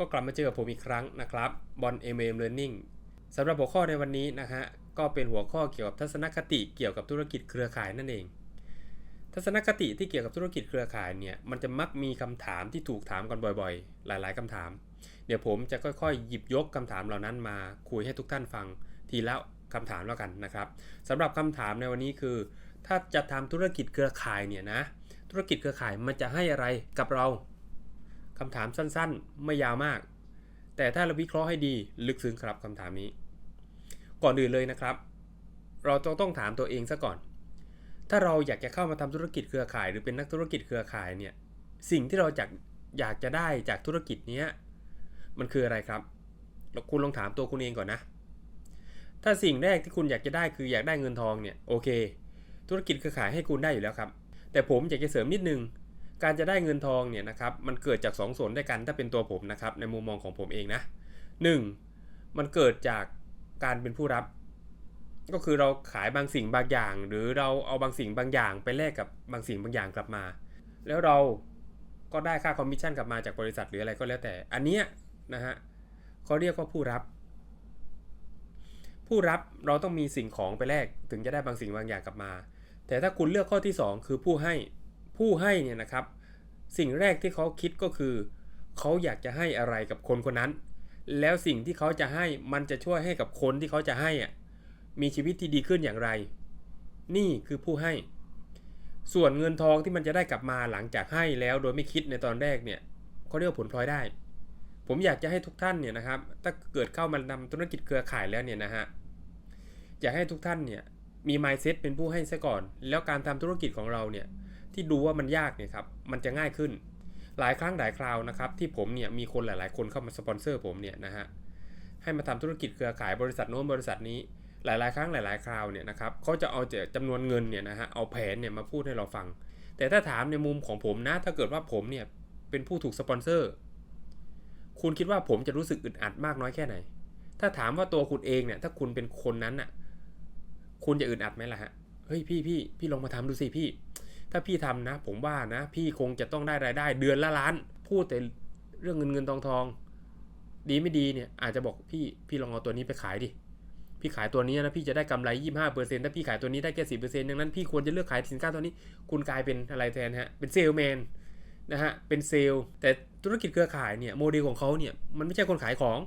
ก็กลับมาเจอกับผมอีกครั้งนะครับบอล MM Learning สำหรับหัวข้อในวันนี้นะฮะก็เป็นหัวข้อเกี่ยวกับทัศนคติเกี่ยวกับธุรกิจเครือข่ายนั่นเอง ทัศนคติที่เกี่ยวกับธุรกิจเครือข่ายเนี่ยมันจะมักมีคำถามที่ถูกถามกันบ่อยๆ หลายๆคำถาม เดี๋ยวผมจะค่อยๆ หยิบยกคำถามเหล่านั้นมาคุยให้ทุกท่านฟังทีละคำถามแล้วกันนะครับสำหรับคำถามในวันนี้คือ ถ้าจะทำธุรกิจเครือข่ายเนี่ยนะธุรกิจเครือข่ายมันจะให้อะไรกับเรา คำถามสั้นๆ ไม่ยาวมาก แต่ถ้าเราวิเคราะห์ให้ดีลึกซึ้งครับคำถามนี้ ก่อนอื่นเลยนะครับ เราต้องต้องถามตัวเองซะก่อน ถ้าเราอยากจะเข้ามาทำธุรกิจเครือข่าย หรือเป็นนักธุรกิจเครือข่ายเนี่ย สิ่งที่เราอยากอยากจะได้จากธุรกิจเนี้ยมันคืออะไรครับ คุณลองถามตัวคุณเองก่อนนะ ถ้าสิ่งแรกที่คุณอยากจะได้คืออยากได้เงินทองเนี่ย โอเค ธุรกิจเครือข่ายให้คุณได้อยู่แล้วครับ แต่ผมอยากจะเสริมนิดนึง การจะได้เงินทองเนี่ยนะครับมันเกิดจาก2ส่วนด้วยกันถ้าเป็นตัวผมนะครับในมุมมองของผมเองนะ 1. มันเกิดจากการเป็นผู้รับ ก็คือเราขายบางสิ่งบางอย่าง หรือเราเอาบางสิ่งบางอย่างไปแลกกับบางสิ่งบางอย่างกลับมา แล้วเราก็ได้ค่าคอมมิชชั่นกลับมาจากบริษัทหรืออะไรก็แล้วแต่ อันเนี้ยนะฮะเขาเรียกว่าผู้รับ ผู้รับเราต้องมีสิ่งของไปแลกถึงจะได้บางสิ่งบางอย่างกลับมา แต่ถ้าคุณเลือกข้อที่ 2 คือผู้ให้ ผู้ให้เนี่ยนะครับ สิ่งแรกที่เขาคิดก็คือเขาอยากจะให้อะไรกับคนคนนั้น แล้วสิ่งที่เขาจะให้มันจะช่วยให้กับคนที่เขาจะให้อะมีชีวิตที่ดีขึ้นอย่างไร นี่คือผู้ให้ ส่วนเงินทองที่มันจะได้กลับมาหลังจากให้แล้วโดยไม่คิดในตอนแรกเนี่ยเขาเรียกว่าผลพลอยได้ ผมอยากจะให้ทุกท่านเนี่ยนะครับ ถ้าเกิดเข้ามาทำธุรกิจเครือข่ายแล้วเนี่ยนะฮะอยากให้ทุกท่านเนี่ยมี mindset เป็นผู้ให้ซะก่อน แล้วการทำธุรกิจของเราเนี่ย ที่ดูว่ามันยากเนี่ยครับมันจะง่ายขึ้น หลายครั้งหลายคราวนะครับที่ผมเนี่ยมีคนหลาย ๆ คนเข้ามาสปอนเซอร์ผมเนี่ยนะฮะให้มาทำธุรกิจเครือข่ายบริษัทโน้นบริษัทนี้หลาย ๆ ครั้งหลาย ๆ คราวเนี่ยนะครับเขาจะเอาจำนวนเงินเนี่ยนะฮะเอาแผนเนี่ยมาพูดให้เราฟัง แต่ถ้าถามในมุมของผมนะถ้าเกิดว่าผมเนี่ยเป็นผู้ถูกสปอนเซอร์ คุณคิดว่าผมจะรู้สึกอึดอัดมากน้อยแค่ไหน ถ้าถามว่าตัวคุณเองเนี่ยถ้าคุณเป็นคนนั้นน่ะคุณจะอึดอัดไหมล่ะฮะเฮ้ยพี่พี่พี่ลองมาทำดูสิพี่ ถ้าพี่ทำนะ ผมว่านะ พี่คงจะต้องได้รายได้ เดือนละล้าน พูดแต่เรื่องเงินเงินทองทอง ดีไม่ดีเนี่ย อาจจะบอกพี่พี่ลองเอาตัวนี้ไปขายดิพี่ขายตัวนี้นะพี่จะได้กำไร 25%ถ้าพี่ขายตัวนี้ได้แค่สิดังนั้นพี่ควรจะเลือกขายสินค้าตัวนี้ คุณกลายเป็นอะไรแทนฮะ เป็นเซลแมนนะฮะ เป็นเซลแต่ธุรกิจเครือข่ายเนี่ยโมเดลของเขาเนี่ยมันไม่ใช่คนขายของ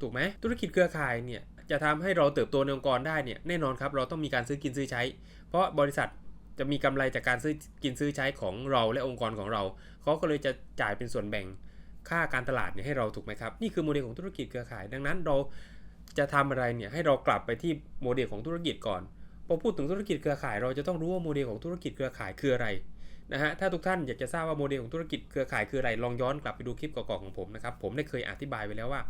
ถูกไหมธุรกิจเครือข่ายเนี่ยจะทำให้เราเติบโตในองค์กรได้เนี่ยแน่นอนครับเราต้องมีการซื้อกินซื้อใช้ เพราะบริษัท จะมีกำไรจากการซื้อกินซื้อใช้ของเราและองค์กรของเรา เขาก็เลยจะจ่ายเป็นส่วนแบ่งค่าการตลาดเนี่ยให้เราถูกไหมครับ นี่คือโมเดลของธุรกิจเครือข่าย ดังนั้นเราจะทำอะไรเนี่ยให้เรากลับไปที่โมเดลของธุรกิจก่อนพอพูดถึงธุรกิจเครือข่าย เราจะต้องรู้ว่าโมเดลของธุรกิจเครือข่ายคืออะไร นะฮะถ้าทุกท่านอยากจะทราบว่าโมเดลของธุรกิจเครือข่ายคืออะไรลองย้อนกลับไปดูคลิปก่าๆของผมนะครับผมได้เคยอธิบายไว้แล้วว่า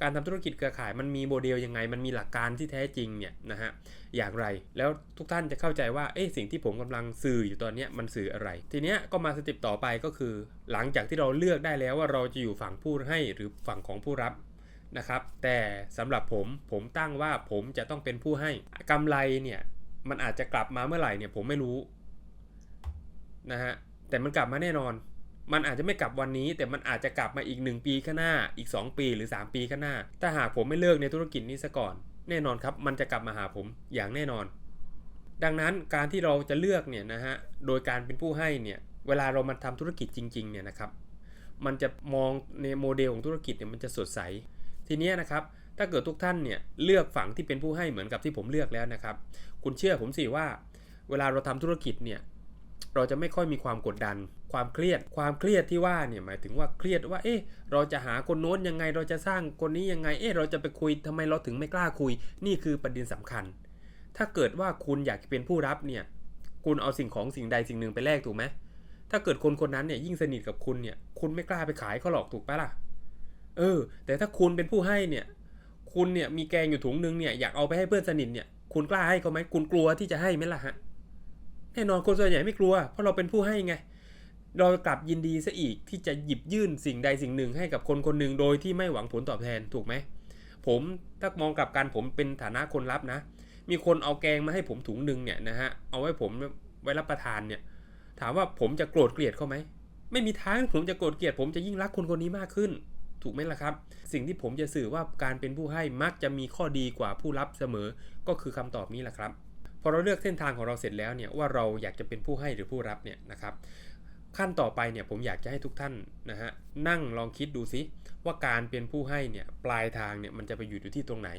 การทำธุรกิจเครือข่ายมันมีโมเดลยังไง มันมีหลักการที่แท้จริงเนี่ยนะฮะอย่างไรแล้วทุกท่านจะเข้าใจว่าเอ๊ะสิ่งที่ผมกำลังสื่ออยู่ตอนนี้มันสื่ออะไร ทีเนี้ยก็มาสเต็ปต่อไปก็คือ หลังจากที่เราเลือกได้แล้วว่าเราจะอยู่ฝั่งผู้ให้หรือฝั่งของผู้รับนะครับแต่สำหรับผมผมตั้งว่าผมจะต้องเป็นผู้ให้กำไรเนี่ยมันอาจจะกลับมาเมื่อไหร่เนี่ยผมไม่รู้ นะฮะแต่มันกลับมาแน่นอน มันอาจจะไม่กลับวันนี้ แต่มันอาจจะกลับมาอีก 1 ปีข้างหน้าอีก 2 ปีหรือ 3 ปีข้างหน้า ถ้าหากผมไม่เลิกในธุรกิจนี้ซะก่อน แน่นอนครับ มันจะกลับมาหาผมอย่างแน่นอน ดังนั้นการที่เราจะเลือกเนี่ยนะฮะโดยการเป็นผู้ให้เนี่ยเวลาเรามาทำธุรกิจจริงๆเนี่ยนะครับมันจะมองในโมเดลของธุรกิจเนี่ยมันจะสดใส ทีนี้นะครับ ถ้าเกิดทุกท่านเนี่ยเลือกฝั่งที่เป็นผู้ให้เหมือนกับที่ผมเลือกแล้วนะครับ คุณเชื่อผมสิว่า เวลาเราทำธุรกิจเนี่ย เราจะไม่ค่อยมีความกดดัน ความเครียด ความเครียดที่ว่าเนี่ยหมายถึงว่าเครียดว่า เอ๊ะ เราจะหาคนโน้นยังไง เราจะสร้างคนนี้ยังไง เอ๊ะ เราจะไปคุยทำไมเราถึงไม่กล้าคุย นี่คือประเด็นสำคัญ ถ้าเกิดว่าคุณอยากเป็นผู้รับเนี่ย คุณเอาสิ่งของสิ่งใดสิ่งหนึ่งไปแลกถูกไหมถ้าเกิดคนคนนั้นเนี่ยยิ่งสนิทกับคุณเนี่ย คุณไม่กล้าไปขายเขาหรอกถูกปะล่ะ เออ แต่ถ้าคุณเป็นผู้ให้เนี่ย คุณเนี่ยมีแกงอยู่ถุงนึงเนี่ย อยากเอาไปให้เพื่อนสนิทเนี่ย คุณกล้าให้เขาไหมคุณกลัวที่จะให้ไหมล่ะฮะ แน่นอนคนส่วนใหญ่ไม่กลัว เพราะเราเป็นผู้ให้ไง เรากลับยินดีซะอีกที่จะหยิบยื่นสิ่งใดสิ่งหนึ่งให้กับคนคนหนึ่งโดยที่ไม่หวังผลตอบแทนถูกไหม ผมถ้ามองกลับกันผมเป็นฐานะคนรับนะ มีคนเอาแกงมาให้ผมถุงหนึ่งเนี่ยนะฮะเอาไว้ผมไว้รับประทานเนี่ย ถามว่าผมจะโกรธเกลียดเขาไหมไม่มีทางผมจะโกรธเกลียด ผมจะยิ่งรักคนคนนี้มากขึ้น ถูกไหมล่ะครับ สิ่งที่ผมจะสื่อว่าการเป็นผู้ให้มักจะมีข้อดีกว่าผู้รับเสมอก็คือคำตอบนี้แหละครับ อเราเลือกเส้นทางของเราเสร็จแล้วเนี่ยว่าเราอยากจะเป็นผู้ให้หรือผู้รับเนี่ยนะครับขั้นต่อไปเนี่ยผมอยากจะให้ทุกท่านนะฮะนั่งลองคิดดูซิว่าการเป็นผู้ให้เนี่ยปลายทางเนี่ยมันจะไปอยู่อยู่ที่ตรงไหน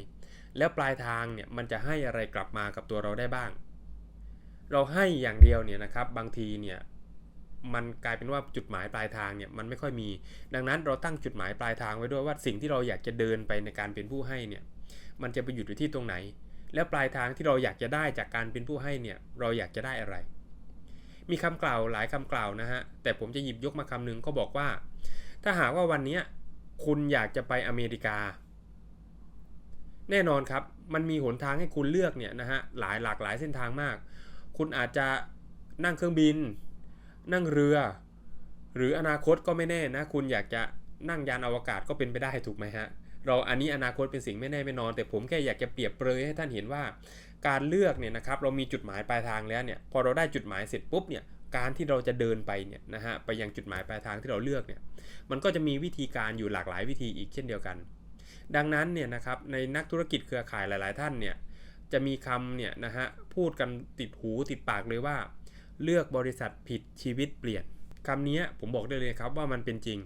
แล้วปลายทางเนี่ยมันจะให้อะไรกลับมากับตัวเราได้บ้าง เราให้อย่างเดียวเนี่ยนะครับบางทีเนี่ยมันกลายเป็นว่าจุดหมายปลายทางเนี่ยมันไม่ค่อยมี ดังนั้นเราตั้งจุดหมายปลายทางไว้ด้วยว่าสิ่งที่เราอยากจะเดินไปในการเป็นผู้ให้เนี่ยมันจะไปอยู่ที่ตรงไหน แล้วปลายทางที่เราอยากจะได้จากการเป็นผู้ให้เนี่ยเราอยากจะได้อะไร มีคำกล่าวหลายคำกล่าวนะฮะแต่ผมจะหยิบยกมาคำหนึงก็บอกว่า ถ้าหากว่าวันนี้คุณอยากจะไปอเมริกา แน่นอนครับมันมีหนทางให้คุณเลือกเนี่ยนะฮะหลายหลากหลายเส้นทางมาก คุณอาจจะนั่งเครื่องบิน นั่งเรือ หรืออนาคตก็ไม่แน่นะ คุณอยากจะนั่งยานอวกาศก็เป็นไปได้ถูกไหมฮะ เราอันนี้อนาคตเป็นสิ่งไม่แน่ไม่นอน แต่ผมแค่อยากจะเปรียบเปรยให้ท่านเห็นว่า การเลือกเนี่ยนะครับเรามีจุดหมายปลายทางแล้วเนี่ยพอเราได้จุดหมายเสร็จปุ๊บเนี่ยการที่เราจะเดินไปเนี่ยนะฮะไปยังจุดหมายปลายทางที่เราเลือกเนี่ยมันก็จะมีวิธีการอยู่หลากหลายวิธีอีกเช่นเดียวกัน ดังนั้นเนี่ยนะครับในนักธุรกิจเครือข่ายหลาย ๆ ท่านเนี่ยจะมีคำเนี่ยนะฮะพูดกันติดหูติดปากเลยว่า เลือกบริษัทผิดชีวิตเปลี่ยนคำนี้ผมบอกได้เลยครับว่ามันเป็นจริง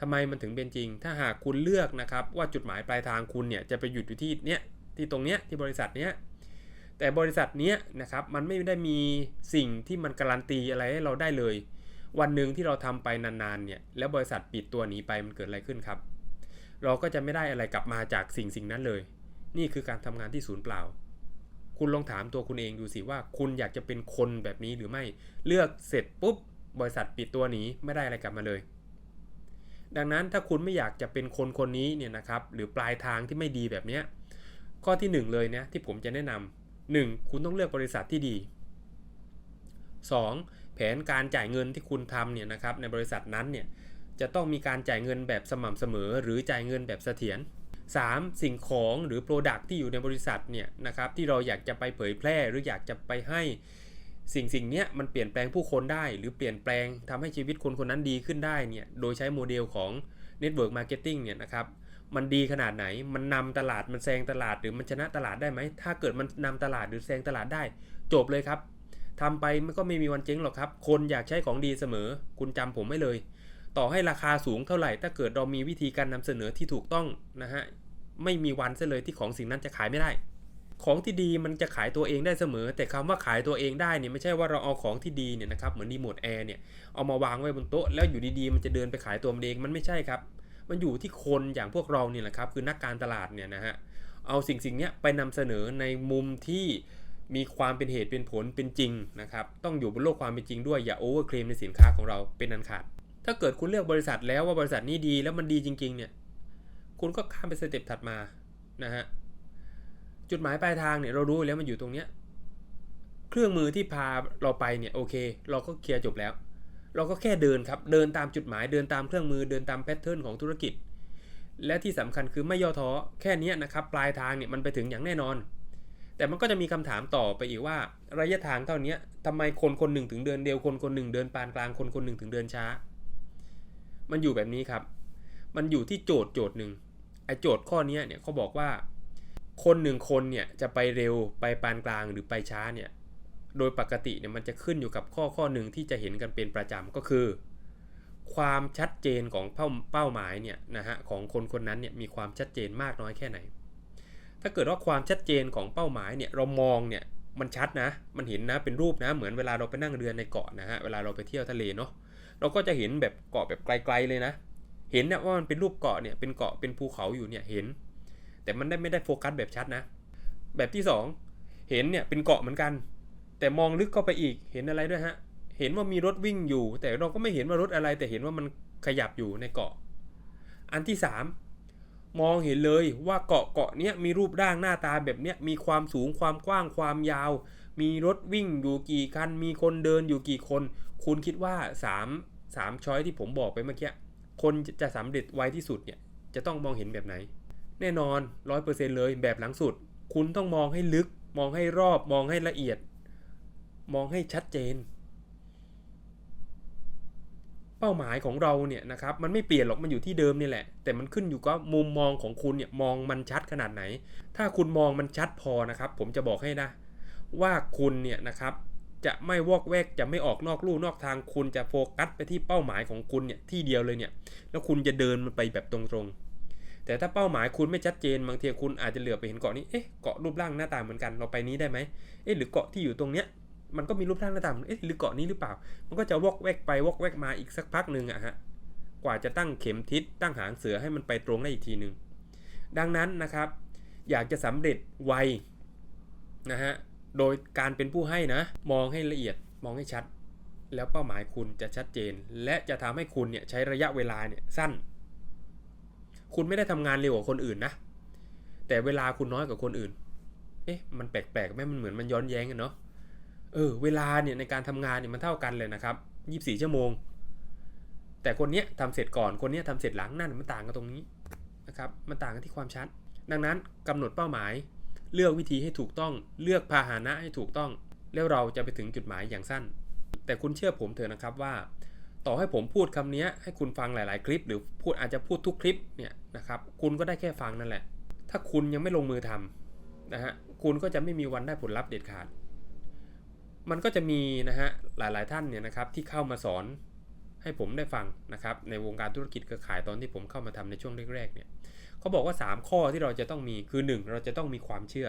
ทำไมมันถึงเป็นจริง ถ้าหากคุณเลือกนะครับ ว่าจุดหมายปลายทางคุณเนี่ยจะไปหยุดอยู่ที่เนี้ยที่ตรงเนี้ยที่บริษัทเนี้ยแต่บริษัทเนี้ยนะครับมันไม่ได้มีสิ่งที่มันการันตีอะไรให้เราได้เลย วันหนึ่งที่เราทำไปนานๆเนี่ยแล้วบริษัทปิดตัวหนีไปมันเกิดอะไรขึ้นครับ เราก็จะไม่ได้อะไรกลับมาจากสิ่งสิ่งนั้นเลย นี่คือการทำงานที่ศูนย์เปล่า คุณลองถามตัวคุณเองดูสิว่าคุณอยากจะเป็นคนแบบนี้หรือไม่เลือกเสร็จปุ๊บบริษัทปิดตัวหนีไม่ได้อะไรกลับมาเลย ดังนั้นถ้าคุณไม่อยากจะเป็นคนคนนี้เนี่ยนะครับหรือปลายทางที่ไม่ดีแบบนี้ข้อที่หนึ่งเลยเนี่ยที่ผมจะแนะนำ 1. คุณต้องเลือกบริษัทที่ดี 2. แผนการจ่ายเงินที่คุณทำเนี่ยนะครับในบริษัทนั้นเนี่ยจะต้องมีการจ่ายเงินแบบสม่ำเสมอ หรือจ่ายเงินแบบเสถียร 3. สิ่งของหรือ Product ที่อยู่ในบริษัทเนี่ยนะครับที่เราอยากจะไปเผยแพร่หรืออยากจะไปให้ สิ่งสิ่งนี้มันเปลี่ยนแปลงผู้คนได้ หรือเปลี่ยนแปลงทำให้ชีวิตคนคนนั้นดีขึ้นได้เนี่ยโดยใช้โมเดลของ Network Marketing เนี่ยนะครับมันดีขนาดไหน มันนำตลาดมันแซงตลาดหรือมันชนะตลาดได้ไหม ถ้าเกิดมันนำตลาดหรือแซงตลาดได้ จบเลยครับทำไปมันก็ไม่มีวันเจ๊งหรอกครับ คนอยากใช้ของดีเสมอ คุณจำผมไม่เลย ต่อให้ราคาสูงเท่าไหร่ ถ้าเกิดเรามีวิธีการนำเสนอที่ถูกต้องนะฮะ ไม่มีวันเสียเลยที่ของสิ่งนั้นจะขายไม่ได้ ของที่ดีมันจะขายตัวเองได้เสมอ แต่คำว่าขายตัวเองได้เนี่ยไม่ใช่ว่าเราเอาของที่ดีเนี่ยนะครับเหมือนรีโมทแอร์เนี่ยเอามาวางไว้บนโต๊ะแล้วอยู่ดีๆ มันจะเดินไปขายตัวมันเองมันไม่ใช่ครับ มันอยู่ที่คนอย่างพวกเราเนี่ยแหละครับคือนักการตลาดเนี่ยนะฮะเอาสิ่งสิ่งนี้ไปนำเสนอในมุมที่มีความเป็นเหตุเป็นผลเป็นจริงนะครับต้องอยู่บนโลกความเป็นจริงด้วยอย่าโอเวอร์เคลมในสินค้าของเราเป็นอันขาดถ้าเกิดคุณเลือกบริษัทแล้วว่าบริษัทนี้ดีแล้วมันดีจริงๆเนี่ยคุณก็ข้ามไปสเต็ปถัดมานะฮะ จุดหมายปลายทางเนี่ยเรารู้แล้วมันอยู่ตรงเนี้ยเครื่องมือที่พาเราไปเนี่ยโอเค เราก็เคลียร์จบแล้ว เราก็แค่เดินครับเดินตามจุดหมายเดินตามเครื่องมือเดินตามแพทเทิร์นของธุรกิจ และที่สำคัญคือไม่ย่อท้อแค่นี้นะครับปลายทางเนี่ยมันไปถึงอย่างแน่นอน แต่มันก็จะมีคำถามต่อไปอีกว่า ระยะทางเท่านี้ทำไมคนคนหนึ่งถึงเดินเร็วคนคนหนึ่งเดินปานกลางคนคนหนึ่งถึงเดินช้า มันอยู่แบบนี้ครับ มันอยู่ที่โจทย์โจทย์หนึ่งไอ้โจทย์ข้อนี้เนี่ยเขาบอกว่า คนหนึ่งคนเนี่ยจะไปเร็วไปปานกลางหรือไปช้าเนี่ยโดยปกติเนี่ยมันจะขึ้นอยู่กับข้อข้อหนึ่งที่จะเห็นกันเป็นประจำก็คือ ความชัดเจนของเป้าเป้าหมายเนี่ยนะฮะของคนคนนั้นเนี่ยมีความชัดเจนมากน้อยแค่ไหน ถ้าเกิดว่าความชัดเจนของเป้าหมายเนี่ยเรามองเนี่ยมันชัดนะ มันเห็นนะเป็นรูปนะเหมือนเวลาเราไปนั่งเรือในเกาะนะฮะเวลาเราไปเที่ยวทะเลเนาะเราก็จะเห็นแบบเกาะแบบไกลๆเลยนะ เห็นเนี่ยว่ามันเป็นรูปเกาะเนี่ยเป็นเกาะเป็นภูเขาอยู่เนี่ยเห็น แต่มันได้ไม่ได้โฟกัสแบบชัดนะ แบบที่ 2 เห็นเนี่ยเป็นเกาะเหมือนกัน แต่มองลึกเข้าไปอีกเห็นอะไรด้วยฮะ เห็นว่ามีรถวิ่งอยู่ แต่เราก็ไม่เห็นว่ารถอะไร แต่เห็นว่ามันขยับอยู่ในเกาะ อันที่ 3 มองเห็นเลยว่าเกาะเกาะเนี้ยมีรูปร่างหน้าตาแบบเนี้ยมีความสูงความกว้างความยาว มีรถวิ่งอยู่กี่คัน มีคนเดินอยู่กี่คน คุณคิดว่า 3 3ช้อยที่ผมบอกไปเมื่อกี้คนจะสำเร็จไวที่สุดเนี่ยจะต้องมองเห็นแบบไหน แน่นอน100%เลยแบบหลังสุด คุณต้องมองให้ลึก มองให้รอบ มองให้ละเอียด มองให้ชัดเจน เป้าหมายของเราเนี่ยนะครับ มันไม่เปลี่ยนหรอกมันอยู่ที่เดิมนี่แหละ แต่มันขึ้นอยู่กับมุมมองของคุณเนี่ยมองมันชัดขนาดไหน ถ้าคุณมองมันชัดพอนะครับ ผมจะบอกให้นะ ว่าคุณเนี่ยนะครับจะไม่วอกแวกจะไม่ออกนอกลู่นอกทางคุณจะโฟกัสไปที่เป้าหมายของคุณเนี่ยที่เดียวเลยเนี่ย แล้วคุณจะเดินมันไปแบบตรงๆ แต่ถ้าเป้าหมายคุณไม่ชัดเจนบางทีคุณอาจจะเหลือไปเห็นเกาะนี้ เอ๊ะ เกาะรูปร่างหน้าตาเหมือนกัน เราไปนี้ได้ไหมเอ๊ะ หรือเกาะที่อยู่ตรงเนี้ย มันก็มีรูปร่างหน้าตาเหมือนเอ๊ะ หรือเกาะนี้หรือเปล่า มันก็จะวอกแวกไปวอกแวกมาอีกสักพักหนึ่งอะฮะ กว่าจะตั้งเข็มทิศตั้งหางเสือให้มันไปตรงได้อีกทีหนึ่ง ดังนั้นนะครับ อยากจะสำเร็จไวนะฮะ โดยการเป็นผู้ให้นะ มองให้ละเอียด มองให้ชัด แล้วเป้าหมายคุณจะชัดเจน และจะทำให้คุณเนี่ยใช้ระยะเวลาเนี่ยสั้น คุณไม่ได้ทำงานเร็วกว่าคนอื่นนะ แต่เวลาคุณน้อยกว่าคนอื่น เอ๊ะ มันแปลกๆไหมมันเหมือนมันย้อนแย้งกันเนาะ เออ เวลาเนี่ยในการทำงานเนี่ยมันเท่ากันเลยนะครับ24ชั่วโมง แต่คนเนี้ยทำเสร็จก่อน คนเนี้ยทำเสร็จหลังนั่นมันต่างกันตรงนี้นะครับ มันต่างกันที่ความชัด ดังนั้นกำหนดเป้าหมาย เลือกวิธีให้ถูกต้อง เลือกพาหนะให้ถูกต้อง แล้วเราจะไปถึงจุดหมายอย่างสั้น แต่คุณเชื่อผมเถอะนะครับว่า ต่อให้ผมพูดคำนี้ให้คุณฟังหลาย ๆ คลิป หรือพูดอาจจะพูดทุกคลิปเนี่ยนะครับคุณก็ได้แค่ฟังนั่นแหละ ถ้าคุณยังไม่ลงมือทำนะฮะคุณก็จะไม่มีวันได้ผลลัพธ์เด็ดขาด มันก็จะมีนะฮะหลาย ๆ ท่านเนี่ยนะครับที่เข้ามาสอนให้ผมได้ฟังนะครับในวงการธุรกิจเครือข่ายตอนที่ผมเข้ามาทำในช่วงแรก ๆ เนี่ยเขาบอกว่า 3 ข้อที่เราจะต้องมีคือ 1 เราจะต้องมีความเชื่อ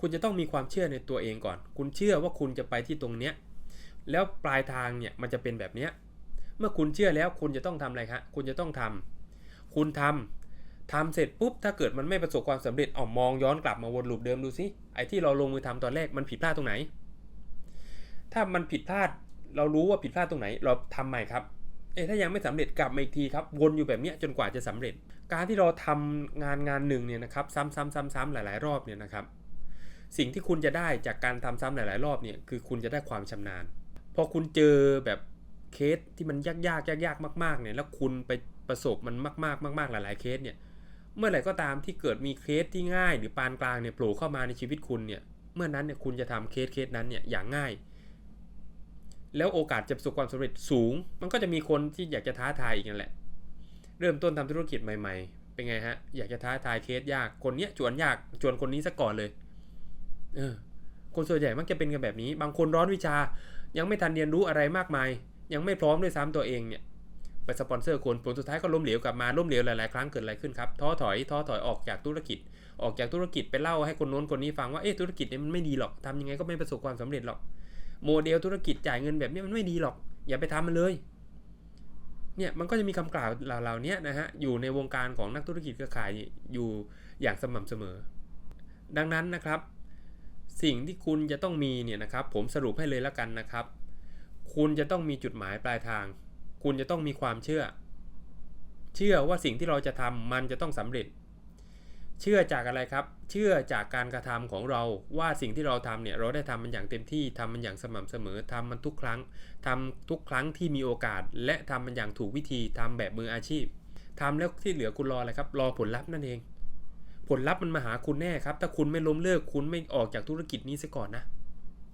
คุณจะต้องมีความเชื่อในตัวเองก่อน คุณเชื่อว่าคุณจะไปที่ตรงเนี้ยแล้วปลายทางเนี่ยมันจะเป็นแบบเนี้ย มื่อคุณเชื่อแล้วคุณจะต้องทำอะไรครับคุณจะต้องทำคุณทำทำเสร็จปุ๊บถ้าเกิดมันไม่ประสบความสำเร็จเอามองย้อนกลับมาวนลูปเดิมดูสิไอ้ที่เราลงมือทำตอนแรกมันผิดพลาดตรงไหน ถ้ามันผิดพลาดเรารู้ว่าผิดพลาดตรงไหน เราทำใหม่ครับเอ้ถ้ายังไม่สำเร็จกลับมาอีกทีครับวนอยู่แบบเนี้ยจนกว่าจะสำเร็จ การที่เราทำงานงานหนึ่งเนี่ยนะครับซ้ำๆๆๆหลาย ๆ รอบเนี่ยนะครับ สิ่งที่คุณจะได้จากการทำซ้ำหลาย ๆ รอบเนี่ยคือคุณจะได้ความชำนาญพอคุณเจอแบบ เคสที่มันยากๆยากๆมากๆเนี่ยแล้วคุณไปประสบมันมากๆมาก ๆ หลาย ๆ เคสเนี่ยเมื่อไหร่ก็ตามที่เกิดมีเคสที่ง่าย หรือปานกลางเนี่ยโผล่เข้ามาในชีวิตคุณเนี่ยเมื่อนั้นเนี่ยคุณจะทำเคสเคสนั้นเนี่ยอย่างง่าย แล้วโอกาสจะประสบความสำเร็จสูง มันก็จะมีคนที่อยากจะท้าทายอีกนั่นแหละ เริ่มต้นทำธุรกิจใหม่ ๆ เป็นไงฮะ อยากจะท้าทายเคสยากคนเนี้ยจวนยากจวนคนนี้ซะก่อนเลยเออคนส่วนใหญ่มักจะเป็นกันแบบนี้ บางคนร้อนวิชายังไม่ทันเรียนรู้อะไรมากมาย ยังไม่พร้อมด้วยซ้ำตัวเองเนี่ยไปสปอนเซอร์คนผลสุดท้ายก็ล้มเหลวกลับมาล้มเหลวหลายๆครั้งเกิดอะไรขึ้นครับท้อถอยท้อถอยออกจากธุรกิจ ออกจากธุรกิจไปเล่าให้คนโน้นคนนี้ฟังว่าเอ๊ะธุรกิจเนี่ยมันไม่ดีหรอกทำยังไงก็ไม่ประสบความสำเร็จหรอกโมเดลธุรกิจจ่ายเงินแบบนี้มันไม่ดีหรอก อย่าไปทำมันเลยเนี่ยมันก็จะมีคำกล่าวเหล่านี้นะฮะอยู่ในวงการของนักธุรกิจเครือข่ายอยู่อย่างสม่ำเสมอ ดังนั้นนะครับ สิ่งที่คุณจะต้องมีเนี่ยนะครับ ผมสรุปให้เลยแล้วกันนะครับ คุณจะต้องมีจุดหมายปลายทาง คุณจะต้องมีความเชื่อ เชื่อว่าสิ่งที่เราจะทำมันจะต้องสำเร็จ เชื่อจากอะไรครับ เชื่อจากการกระทำของเราว่าสิ่งที่เราทำเนี่ยเราได้ทำมันอย่างเต็มที่ทำมันอย่างสม่ำเสมอทำมันทุกครั้งทำทุกครั้งที่มีโอกาส และทำมันอย่างถูกวิธีทำแบบมืออาชีพทำแล้วที่เหลือคุณรออะไรครับ รอผลลัพธ์นั่นเอง ผลลัพธ์มันมาหาคุณแน่ครับ ถ้าคุณไม่ล้มเลิกคุณไม่ออกจากธุรกิจนี้ซะก่อนนะ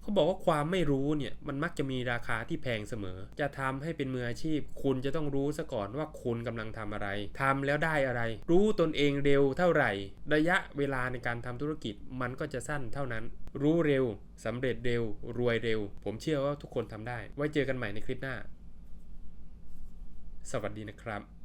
เขาบอกว่าความไม่รู้เนี่ยมันมักจะมีราคาที่แพงเสมอ จะทำให้เป็นมืออาชีพ คุณจะต้องรู้ซะก่อนว่าคุณกำลังทำอะไรทำแล้วได้อะไร รู้ตนเองเร็วเท่าไหร่ ระยะเวลาในการทำธุรกิจมันก็จะสั้นเท่านั้น รู้เร็วสำเร็จเร็ว รวยเร็ว ผมเชื่อว่าทุกคนทำได้ ไว้เจอกันใหม่ในคลิปหน้า สวัสดีนะครับ